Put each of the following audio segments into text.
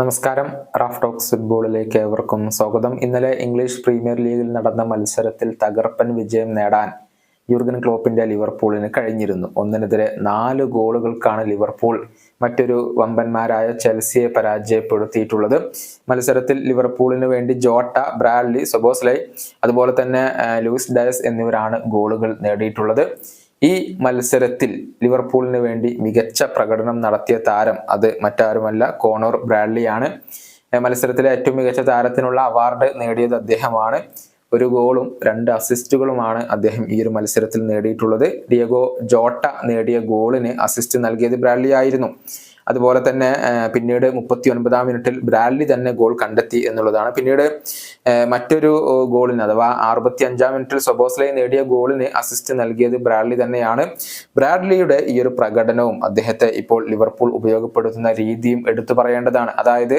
നമസ്കാരം. Raf talks ഫുട്ബോളിലേക്ക് ഏവർക്കും സ്വാഗതം. ഇന്നലെ ഇംഗ്ലീഷ് പ്രീമിയർ ലീഗിൽ നടന്ന മത്സരത്തിൽ തകർപ്പൻ വിജയം നേടാൻ യൂർഗൻ ക്ലോപ്പിന്റെ ലിവർപൂളിന് കഴിഞ്ഞിരുന്നു. ഒന്നിനെതിരെ നാല് ഗോളുകൾക്കാണ് ലിവർപൂൾ മറ്റൊരു വമ്പന്മാരായ ചെൽസിയെ പരാജയപ്പെടുത്തിയിട്ടുള്ളത്. മത്സരത്തിൽ ലിവർപൂളിന് വേണ്ടി ജോട്ട ബ്രാഡ്ലി സൊബോസ്ലൈ അതുപോലെ തന്നെ ലൂയിസ് ഡയസ് എന്നിവരാണ് ഗോളുകൾ നേടിയിട്ടുള്ളത്. ഈ മത്സരത്തിൽ ലിവർപൂളിന് വേണ്ടി മികച്ച പ്രകടനം നടത്തിയ താരം അത് മറ്റാരുമല്ല കോണോർ ബ്രാഡ്ലിയാണ്. മത്സരത്തിലെ ഏറ്റവും മികച്ച താരത്തിനുള്ള അവാർഡ് നേടിയത് അദ്ദേഹമാണ്. ഒരു ഗോളും രണ്ട് അസിസ്റ്റുകളുമാണ് അദ്ദേഹം ഈ ഒരു മത്സരത്തിൽ നേടിയിട്ടുള്ളത്. ഡിയഗോ ജോട്ട നേടിയ ഗോളിന് അസിസ്റ്റ് നൽകിയത് ബ്രാഡ്ലി ആയിരുന്നു. അതുപോലെ തന്നെ പിന്നീട് മുപ്പത്തി ഒൻപതാം മിനിറ്റിൽ ബ്രാഡ്ലി തന്നെ ഗോൾ കണ്ടെത്തി എന്നുള്ളതാണ്. പിന്നീട് മറ്റൊരു ഗോളിന് അഥവാ അറുപത്തി അഞ്ചാം മിനിറ്റിൽ സൊബോസ്ലൈ നേടിയ ഗോളിന് അസിസ്റ്റ് നൽകിയത് ബ്രാഡ്ലി തന്നെയാണ്. ബ്രാഡ്ലിയുടെ ഈ ഒരു പ്രകടനവും അദ്ദേഹത്തെ ഇപ്പോൾ ലിവർപൂൾ ഉപയോഗപ്പെടുത്തുന്ന രീതിയും എടുത്തു പറയേണ്ടതാണ്. അതായത്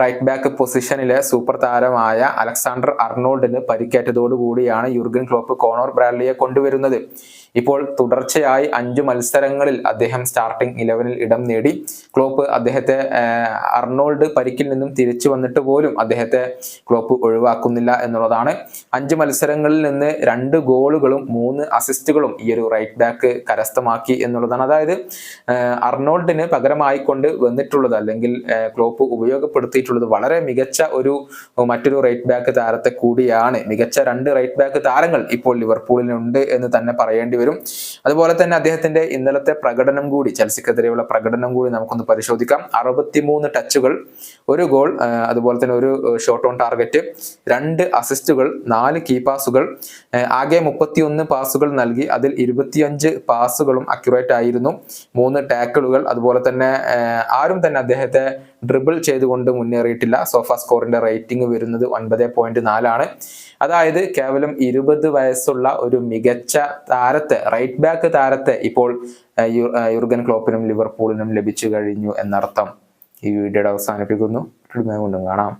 റൈറ്റ് ബാക്ക് പൊസിഷനിലെ സൂപ്പർ താരമായ അലക്സാണ്ടർ അർണോൾഡിന് പരിക്കേറ്റതോടുകൂടിയാണ് യുർഗൻ ക്ലോപ്പ് കോണോർ ബ്രാഡ്ലിയെ കൊണ്ടുവരുന്നത്. ഇപ്പോൾ തുടർച്ചയായി അഞ്ചു മത്സരങ്ങളിൽ അദ്ദേഹം സ്റ്റാർട്ടിംഗ് ഇലവനിൽ ഇടം നേടി. ക്ലോപ്പ് അദ്ദേഹത്തെ അർണോൾഡ് പരിക്കിൽ നിന്നും തിരിച്ചു വന്നിട്ട് പോലും അദ്ദേഹത്തെ ക്ലോപ്പ് ഒഴിവാക്കുന്നില്ല എന്നുള്ളതാണ്. അഞ്ച് മത്സരങ്ങളിൽ നിന്ന് രണ്ട് ഗോളുകളും മൂന്ന് അസിസ്റ്റുകളും ഈ ഒരു റൈറ്റ് ബാക്ക് കരസ്ഥമാക്കി എന്നുള്ളതാണ്. അതായത് അർണോൾഡിന് പകരമായിക്കൊണ്ട് വന്നിട്ടുള്ളത് അല്ലെങ്കിൽ ക്ലോപ്പ് ക്ലോപ്പ് ഉപയോഗപ്പെടുത്തിയിട്ടുള്ളത് വളരെ മികച്ച ഒരു മറ്റൊരു റൈറ്റ് ബാക്ക് താരത്തെ കൂടിയാണ്. മികച്ച രണ്ട് റൈറ്റ് ബാക്ക് താരങ്ങൾ ഇപ്പോൾ ലിവർപൂളിനുണ്ട് എന്ന് തന്നെ പറയേണ്ടി വരും. അതുപോലെ തന്നെ അദ്ദേഹത്തിന്റെ ഇന്നലത്തെ പ്രകടനം കൂടി ചെൽസിക്കെതിരെയുള്ള പ്രകടനം കൂടി നമുക്കൊന്ന് പരിശോധിക്കാം. അറുപത്തിമൂന്ന് ടച്ചുകൾ ഒരു ഗോൾ അതുപോലെ തന്നെ ഒരു ഷോട്ട് ഓൺ ടാർഗറ്റ് രണ്ട് അസിസ്റ്റുകൾ നാല് കീ പാസുകൾ ആകെ മുപ്പത്തിയൊന്ന് പാസുകൾ നൽകി. അതിൽ ഇരുപത്തിയഞ്ച് പാസുകളും അക്യുറേറ്റ് ആയിരുന്നു. മൂന്ന് ടാക്കിളുകൾ അതുപോലെ തന്നെ ആരും തന്നെ അദ്ദേഹത്തെ ഡ്രിബിൾ ചെയ്തുകൊണ്ട് മുന്നേറിയിട്ടില്ല. സോഫ സ്കോറിന്റെ റേറ്റിംഗ് വരുന്നത് ഒൻപത് പോയിന്റ് നാലാണ് അതായത് കേവലം ഇരുപത് വയസ്സുള്ള ഒരു മികച്ച താരത്തെ റൈറ്റ് ബാക്ക് താരത്തെ ഇപ്പോൾ യുർഗൻ ക്ലോപ്പിനും ലിവർപൂളിനും ലഭിച്ചു കഴിഞ്ഞു എന്നർത്ഥം ഈ വീഡിയോയുടെ അവസാനിപ്പിക്കുന്നു. കാണാം.